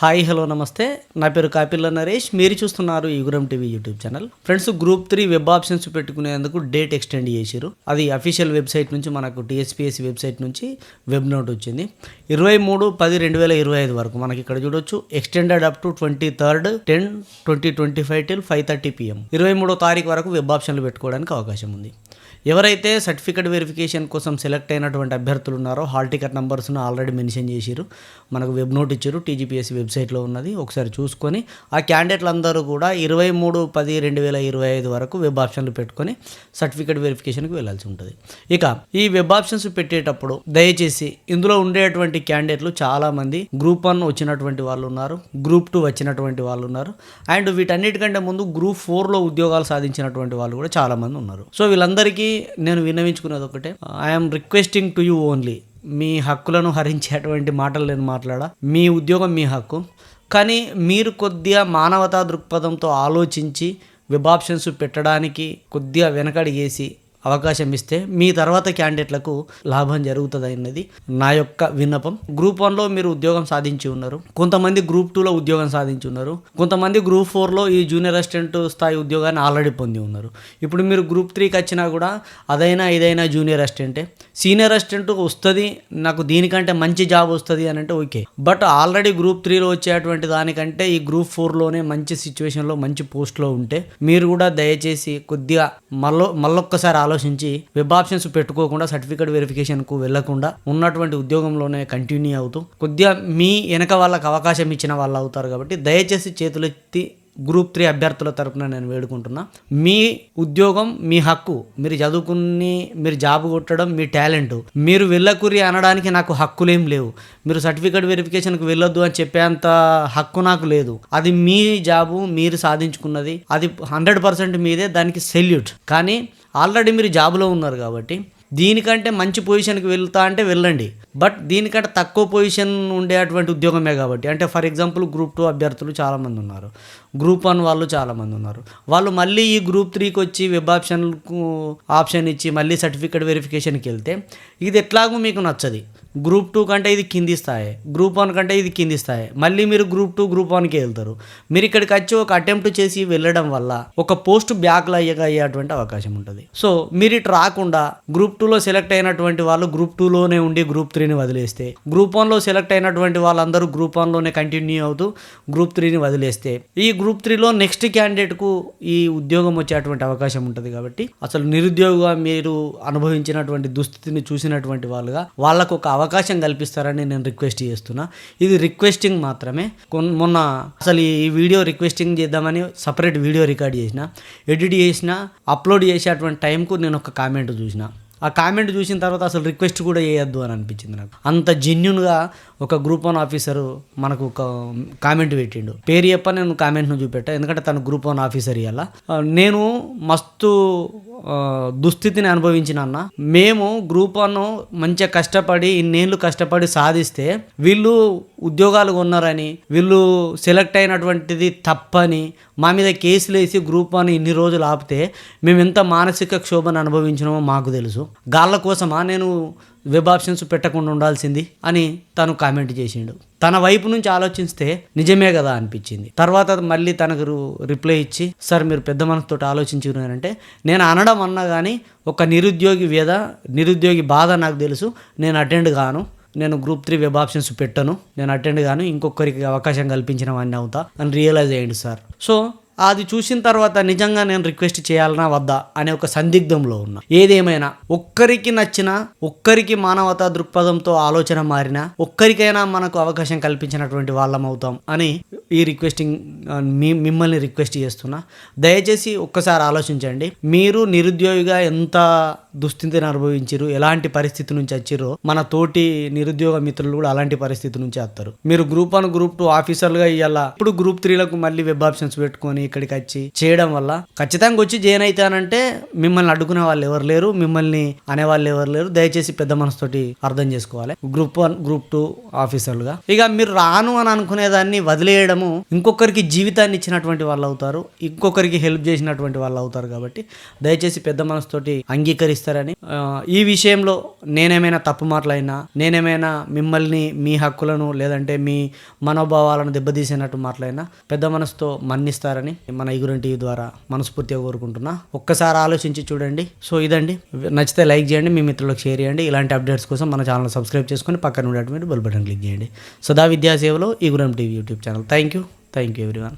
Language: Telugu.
హాయ్ హలో నమస్తే. నా పేరు కాపిల్ల నరేష్. మీరు చూస్తున్నారు Iguram TV YouTube channel. Friends group three web options పెట్టుకునేందుకు date extend చేశారు అది అఫీషియల్ వెబ్సైట్ నుంచి మనకు టీఎస్పీఎస్సీ వెబ్సైట్ నుంచి వెబ్ నోట్ వచ్చింది. ఇరవై మూడు పది రెండు వేల ఇరవై ఐదు వరకు మనకి ఇక్కడ చూడొచ్చు. Extended up to twenty third ten twenty twenty five till five thirty PM ఇరవై మూడో తారీఖు వరకు వెబ్ ఆప్షన్లు పెట్టుకోవడానికి అవకాశం ఉంది. ఎవరైతే సర్టిఫికేట్ వెరిఫికేషన్ కోసం సెలెక్ట్ అయినటువంటి అభ్యర్థులు ఉన్నారో హాల్ టికెట్ నెంబర్స్ను ఆల్రెడీ మెన్షన్ చేశారు మనకు వెబ్ నోట్ ఇచ్చారు టీజీపీఎస్సీ వెబ్సైట్లో ఉన్నది. ఒకసారి చూసుకొని ఆ క్యాండిడేట్లందరూ కూడా ఇరవై మూడు పది రెండు వేల ఇరవై ఐదు వరకు వెబ్ ఆప్షన్లు పెట్టుకొని సర్టిఫికేట్ వెరిఫికేషన్కి వెళ్ళాల్సి ఉంటుంది. ఇక ఈ వెబ్ ఆప్షన్స్ పెట్టేటప్పుడు దయచేసి ఇందులో ఉండేటువంటి క్యాండిడేట్లు చాలామంది గ్రూప్ వన్ వచ్చినటువంటి వాళ్ళు ఉన్నారు గ్రూప్ టూ వచ్చినటువంటి వాళ్ళు ఉన్నారు. అండ్ వీటన్నిటికంటే ముందు గ్రూప్ ఫోర్లో ఉద్యోగాలు సాధించినటువంటి వాళ్ళు కూడా చాలామంది ఉన్నారు. సో వీళ్ళందరికీ నేను విన్నవించుకునేది ఒకటే. I'm requesting to you only మీ హక్కులను హరించేటువంటి మాటలు నేను మాట్లాడా. మీ ఉద్యోగం మీ హక్కు. కానీ మీరు కొద్దిగా మానవతా దృక్పథంతో ఆలోచించి వెబ్ ఆప్షన్స్ పెట్టడానికి కొద్దిగా వెనకడిగేసి అవకాశం ఇస్తే మీ తర్వాత క్యాండిడేట్లకు లాభం జరుగుతుంది అన్నది నా యొక్క విన్నపం. గ్రూప్ వన్లో మీరు ఉద్యోగం సాధించి ఉన్నారు. కొంతమంది గ్రూప్ టూలో ఉద్యోగం సాధించి ఉన్నారు. కొంతమంది గ్రూప్ ఫోర్లో ఈ జూనియర్ అసిస్టెంట్ స్థాయి ఉద్యోగాన్ని ఆల్రెడీ పొంది ఉన్నారు. ఇప్పుడు మీరు గ్రూప్ త్రీకి వచ్చినా కూడా అదైనా ఇదైనా జూనియర్ అసిస్టెంటే సీనియర్ అసిస్టెంట్ వస్తుంది నాకు దీనికంటే మంచి జాబ్ వస్తుంది అని అంటే ఓకే. బట్ ఆల్రెడీ గ్రూప్ త్రీలో వచ్చేటువంటి దానికంటే ఈ గ్రూప్ ఫోర్లోనే మంచి సిచ్యువేషన్లో మంచి పోస్ట్లో ఉంటే మీరు కూడా దయచేసి కొద్దిగా మళ్ళీ మళ్ళొక్కసారి ఆలోచించి వెబ్ ఆప్షన్స్ పెట్టుకోకుండా సర్టిఫికేట్ వెరిఫికేషన్కు వెళ్ళకుండా ఉన్నటువంటి ఉద్యోగంలోనే కంటిన్యూ అవుతూ కొద్దిగా మీ వెనక వాళ్ళకి అవకాశం ఇచ్చిన వాళ్ళు అవుతారు కాబట్టి దయచేసి చేతులెత్తి గ్రూప్ త్రీ అభ్యర్థుల తరపున నేను వేడుకుంటున్నా. మీ ఉద్యోగం మీ హక్కు మీరు చదువుకుని మీరు జాబ్ కొట్టడం మీ టాలెంట్. మీరు వెళ్ళకురి అనడానికి నాకు హక్కులేం లేవు. మీరు సర్టిఫికేట్ వెరిఫికేషన్కి వెళ్ళొద్దు అని చెప్పేంత హక్కు నాకు లేదు. అది మీ జాబు మీరు సాధించుకున్నది. అది హండ్రెడ్ పర్సెంట్ మీదే దానికి సెల్యూట్. కానీ ఆల్రెడీ మీరు జాబ్లో ఉన్నారు కాబట్టి దీనికంటే మంచి పొజిషన్కి వెళ్తా అంటే వెళ్ళండి. బట్ దీనికంటే తక్కువ పొజిషన్ ఉండేటువంటి ఉద్యోగమే కాబట్టి. అంటే ఫర్ ఎగ్జాంపుల్ గ్రూప్ టూ అభ్యర్థులు చాలామంది ఉన్నారు. గ్రూప్ వన్ వాళ్ళు చాలామంది ఉన్నారు. వాళ్ళు మళ్ళీ ఈ గ్రూప్ త్రీకి వచ్చి వెబ్ ఆప్షన్కు ఆప్షన్ ఇచ్చి మళ్ళీ సర్టిఫికేట్ వెరిఫికేషన్కి వెళ్తే ఇది ఎట్లాగూ మీకు నచ్చది. గ్రూప్ టూ కంటే ఇది కింది స్థాయి గ్రూప్ వన్ కంటే ఇది కింది స్థాయి. మళ్ళీ మీరు గ్రూప్ టూ గ్రూప్ వన్కి వెళ్తారు. మీరు ఇక్కడికి వచ్చి ఒక అటెంప్ట్ చేసి వెళ్ళడం వల్ల ఒక పోస్ట్ బ్యాక్లో అయ్యగా అయ్యేటువంటి అవకాశం ఉంటుంది. సో మీరు ఇటు రాకుండా గ్రూప్ టూలో సెలెక్ట్ అయినటువంటి వాళ్ళు గ్రూప్ టూలోనే ఉండి గ్రూప్ త్రీని వదిలేస్తే గ్రూప్ వన్లో సెలెక్ట్ అయినటువంటి వాళ్ళందరూ గ్రూప్ వన్లోనే కంటిన్యూ అవుతూ గ్రూప్ త్రీని వదిలేస్తే ఈ గ్రూప్ త్రీలో నెక్స్ట్ క్యాండిడేట్కు ఈ ఉద్యోగం వచ్చేటువంటి అవకాశం ఉంటుంది కాబట్టి అసలు నిరుద్యోగ మీరు అనుభవించినటువంటి దుస్థితిని చూసినటువంటి వాళ్ళుగా వాళ్ళకు ఒక అవకాశం కల్పిస్తారని నేను రిక్వెస్ట్ చేస్తున్నా. ఇది రిక్వెస్టింగ్ మాత్రమే. కొన్- మొన్న అసలు ఈ వీడియో రిక్వెస్టింగ్ చేద్దామని సపరేట్ వీడియో రికార్డ్ చేసిన. ఎడిట్ చేసిన అప్లోడ్ చేసేటువంటి టైంకు నేను ఒక కామెంట్ చూసిన. ఆ కామెంట్ చూసిన తర్వాత అసలు రిక్వెస్ట్ కూడా చేయొద్దు అని అనిపించింది నాకు. అంత జెన్యున్గా ఒక గ్రూప్ వన్ ఆఫీసరు మనకు ఒక కామెంట్ పెట్టిండు. పేరు చెప్ప నేను కామెంట్ను చూపెట్టా. ఎందుకంటే తను గ్రూప్ వన్ ఆఫీసర్ ఇవాళ నేను మస్తు దుస్థితిని అనుభవించిన అన్న. మేము గ్రూప్ వన్ మంచిగా కష్టపడి ఇన్నేళ్ళు కష్టపడి సాధిస్తే వీళ్ళు ఉద్యోగాలు ఉన్నారని వీళ్ళు సెలెక్ట్ అయినటువంటిది తప్పని మా మీద కేసులు వేసి గ్రూప్ వన్ ఇన్ని రోజులు ఆపితే మేము ఎంత మానసిక క్షోభను అనుభవించినామో మాకు తెలుసు. గాళ్ళ కోసమా నేను వెబ్ ఆప్షన్స్ పెట్టకుండా ఉండాల్సింది అని తను కామెంట్ చేసిండు. తన వైపు నుంచి ఆలోచిస్తే నిజమే కదా అనిపించింది. తర్వాత మళ్ళీ తనకు రిప్లై ఇచ్చి సార్ మీరు పెద్ద మనసుతో ఆలోచించుకున్నారంటే నేను అనడం అన్నా కానీ ఒక నిరుద్యోగి వేద నిరుద్యోగి బాధ నాకు తెలుసు నేను అటెండ్ గాను. నేను గ్రూప్ త్రీ వెబ్ ఆప్షన్స్ పెట్టను. నేను అటెండ్ గాను ఇంకొకరికి అవకాశం కల్పించిన వాడిని అవుతా అని రియలైజ్ అయ్యండి సార్. సో అది చూసిన తర్వాత నిజంగా నేను రిక్వెస్ట్ చేయాలనా వద్దా అనే ఒక సందిగ్ధంలో ఉన్నా. ఏదేమైనా ఒక్కరికి నచ్చిన ఒక్కరికి మానవతా దృక్పథంతో ఆలోచన మారినా ఒక్కరికైనా మనకు అవకాశం కల్పించినటువంటి వాళ్ళం అవుతాం అని ఈ రిక్వెస్టింగ్ మీ మిమ్మల్ని రిక్వెస్ట్ చేస్తున్నా. దయచేసి ఒక్కసారి ఆలోచించండి. మీరు నిరుద్యోగిగా ఎంత దుస్థితిని అనుభవించారు ఎలాంటి పరిస్థితి నుంచి వచ్చారో మన తోటి నిరుద్యోగ మిత్రులు కూడా అలాంటి పరిస్థితి నుంచి వస్తారు. మీరు గ్రూప్ వన్ గ్రూప్ టూ ఆఫీసర్లుగా ఇవ్వాల ఇప్పుడు గ్రూప్ త్రీలకు మళ్ళీ వెబ్ ఆప్షన్స్ పెట్టుకొని ఇక్కడికి వచ్చి చేయడం వల్ల ఖచ్చితంగా వచ్చి జాయిన్ అవుతానంటే మిమ్మల్ని అడ్డుకునే వాళ్ళు ఎవరు లేరు మిమ్మల్ని అనే వాళ్ళు ఎవరు లేరు. దయచేసి పెద్ద మనసుతోటి అర్థం చేసుకోవాలి. గ్రూప్ వన్ గ్రూప్ టూ ఆఫీసర్లుగా ఇక మీరు రాను అని అనుకునేదాన్ని వదిలేయడము ఇంకొకరికి జీవితాన్ని ఇచ్చినటువంటి వాళ్ళు అవుతారు ఇంకొకరికి హెల్ప్ చేసినటువంటి వాళ్ళు అవుతారు కాబట్టి దయచేసి పెద్ద మనసుతోటి అంగీకరిస్తే చేస్తారని. ఈ విషయంలో నేనేమైనా తప్పు మాట్లాడినా నేనేమైనా మిమ్మల్ని మీ హక్కులను లేదంటే మీ మనోభావాలను దెబ్బతీసినట్టు మాట్లాడినా పెద్ద మనసుతో మన్నిస్తారని మన ఇగురం టీవీ ద్వారా మనస్ఫూర్తిగా కోరుకుంటున్నా. ఒక్కసారి ఆలోచించి చూడండి. సో ఇదండి. నచ్చితే లైక్ చేయండి మీ మిత్రులకు షేర్ చేయండి. ఇలాంటి అప్డేట్స్ కోసం మన ఛానల్ సబ్స్క్రైబ్ చేసుకొని పక్కన ఉండేటువంటి బెల్ బటన్ క్లిక్ చేయండి. సదా విద్యాసేవలో సేవలో Iguram TV YouTube channel. Thank you thank you everyone.